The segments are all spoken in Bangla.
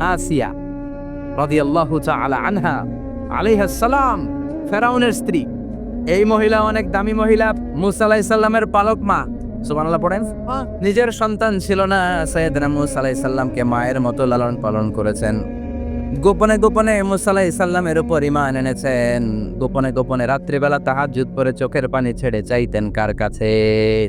আসিয়া রাদিয়াল্লাহু তাআলা আনহা আলাইহিস সালাম ফেরাউনের স্ত্রী। এই মহিলা অনেক দামি মহিলা মুসা আলাইহিস সালামের পালক মা। সুবহানাল্লাহ পড়েন? নিজের সন্তান ছিল না সৈয়দনা মুসা আলাইহিস সালামকে মায়ের মতো লালন পালন করেছেন। গোপনে গোপনে মুসা আলাইহিস সালামের উপর ঈমান এনেছেন। গোপনে গোপনে রাত্রিবেলা তাহাজ্জুদ পরে চোখের পানি ছেড়ে চাইতেন কার কাছে?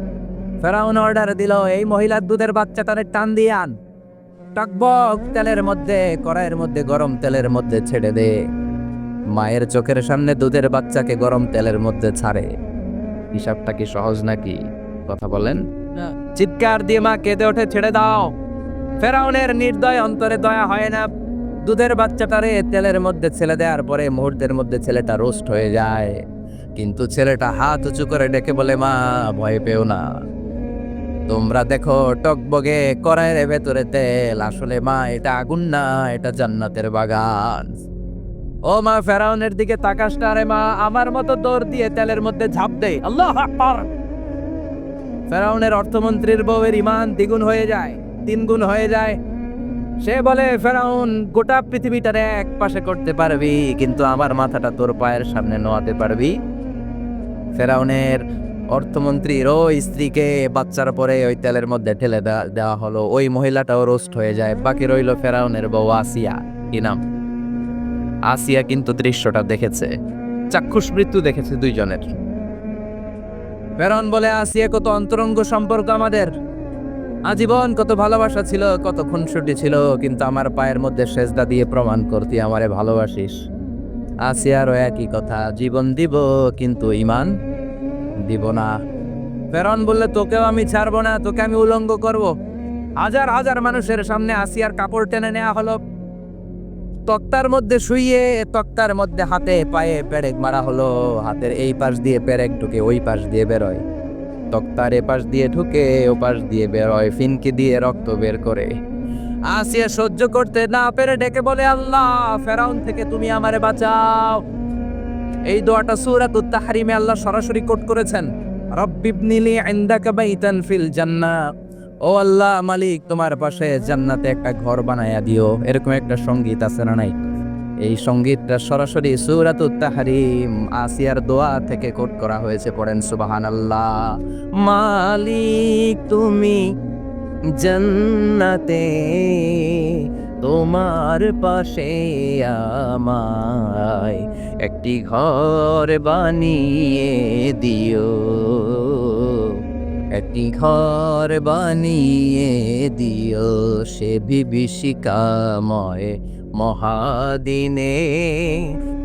ফেরাউন অর্ডার দিল এই মহিলার দুধের বাচ্চা তাদের টান দিয়ে আন। টকবক তেলের মধ্যে কড়াইয়ের মধ্যে গরম তেলের মধ্যে ছেড়ে দে। মায়ের চোখের সামনে দুধের বাচ্চাকে গরম তেলের মধ্যে ছাড়ে। হিসাবটা কি সহজ নাকি? কথা বলেন। চিৎকার দিয়ে মা কেঁদে ওঠে ছেড়ে দাও। ফেরাউনের নির্দয় অন্তরে দয়া হয় না। দুধের বাচ্চাটারে তেলের মধ্যে ছেলে দেওয়ার পরে মুহূর্তের মধ্যে ছেলেটা রোস্ট হয়ে যায়। কিন্তু ছেলেটা হাত উঁচু করে ডেকে বলে মা ভয় পেও না। তোমরা দেখো টকবগে কড়াইয়ের ভেতরে তেল। আসলে মা, এটা আগুন না, এটা জান্নাতের বাগান। ও মা, ফেরাউনের দিকে তাকাস না রে মা, আমার মতো দৌড় দিয়ে তেলের মধ্যে ঝাঁপ দে। আল্লাহ ফেরাউনের অর্থমন্ত্রীর বউয়ের ইমান দ্বিগুণ হয়ে যায় তিনগুণ হয়ে যায়। সে বলে, ফেরাউন, গোটা পৃথিবীটারে এক পাশে করতে পারবি, কিন্তু আমার মাথাটা তোর পায়ের সামনে নোয়াতে পারবি? ফেরাউনের অর্থমন্ত্রীর ওই স্ত্রীকে বাচ্চার পরে ওই তেলের মধ্যে ঠেলে দেওয়া হলো। ওই মহিলাটাও রোস্ট হয়ে যায়। বাকি রইল ফেরাউনের বউ আসিয়া। কি নাম? আসিয়া কিন্তু দৃশ্যটা দেখেছে। চাক্ষুষ মৃত্যু দেখেছে দুইজনের। ফেরাউন বলে, আসিয়া, কত অন্তরঙ্গ সম্পর্ক আমাদের। আজীবন কত ভালোবাসা ছিল, কত খুনসুটি ছিল, কিন্তু আমার পায়ের মধ্যে সেজদা দিয়ে প্রমাণ করতি আমারে ভালোবাসিস। আসিয়ারও একই কথা, জীবন দিব, কিন্তু ইমান দিব না। ফেরন বললে, তোকেও আমি ছাড়বো না, তোকে আমি উলঙ্গ করব। হাজার হাজার মানুষের সামনে আসিয়ার কাপড় টেনে নেওয়া হলো। তক্তার মধ্যে শুইয়ে, তক্তার মধ্যে হাতে পায়ে পেরেক মারা হলো। হাতের এই পাশ দিয়ে পেরেক ঢুকে ওই পাশ দিয়ে বেরোয়। তক্তার এ পাশ দিয়ে ঢুকে ও পাশ দিয়ে বেরোয়, ফিনকি দিয়ে রক্ত বের করে। আসিয়া সহ্য করতে না পেরে ডেকে বলে, আল্লাহ, ফেরাউন থেকে তুমি আমারে বাঁচাও। এই দোয়াটা সূরাতুত তাহরিমে আল্লাহ সরাসরি কোট করেছেন। রব্বিবনিলি ইনদাকা বাইতান ফিল জান্নাহ। ও আল্লাহ মালিক, তোমার পাশে জান্নাতে একটা ঘর বানায়া দিও। এরকম একটা সংগীত আছে না নাই? এই সঙ্গীতটা সরাসরি সূরাতুত তাহরিম আসিয়ার দোয়া থেকে কোট করা হয়েছে, পড়েন সুবহানাল্লাহ। মালিক, তুমি জন্নতে তোমার পাশে আমায় একটি ঘর বানিয়ে দিও। একটি ঘর বানিয়ে দিও সে বিভীষিকাময় মহাদিনে।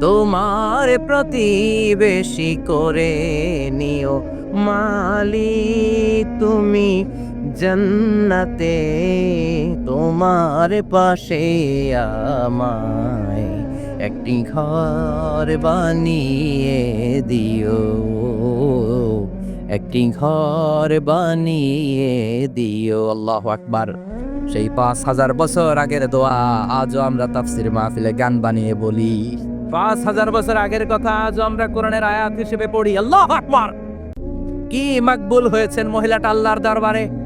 তোমার প্রতিবেশী করে নিও মালি তুমি জন্নতে তোমার পাশে আমায় একটি ঘর বানিয়ে দিও। একটি ঘর বানিয়ে দিও। আল্লাহ আকবার। সেই পাঁচ হাজার বছর আগের দোয়া আজও আমরা তাফসির মাহফিলে গান বানিয়ে বলি। পাঁচ হাজার বছর আগের কথা আজও আমরা কোরআনের আয়াত হিসেবে পড়ি। আল্লাহ আকবার। কি মাকবুল হয়েছেন মহিলাটা আল্লাহর দরবারে?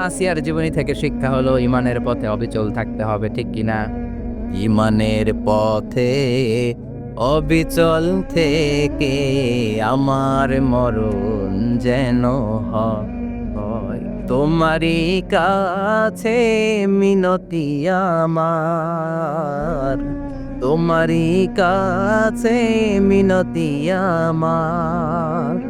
আসিয়ার জীবনী থেকে শিক্ষা হলো, ইমানের পথে অবিচল থাকতে হবে, ঠিক কিনা ইমানের পথে অবিচল থেকে আমার মরণ যেন হয়। তোমারই কাছে মিনতি আমার। তোমারই কাছে মিনতি আমার।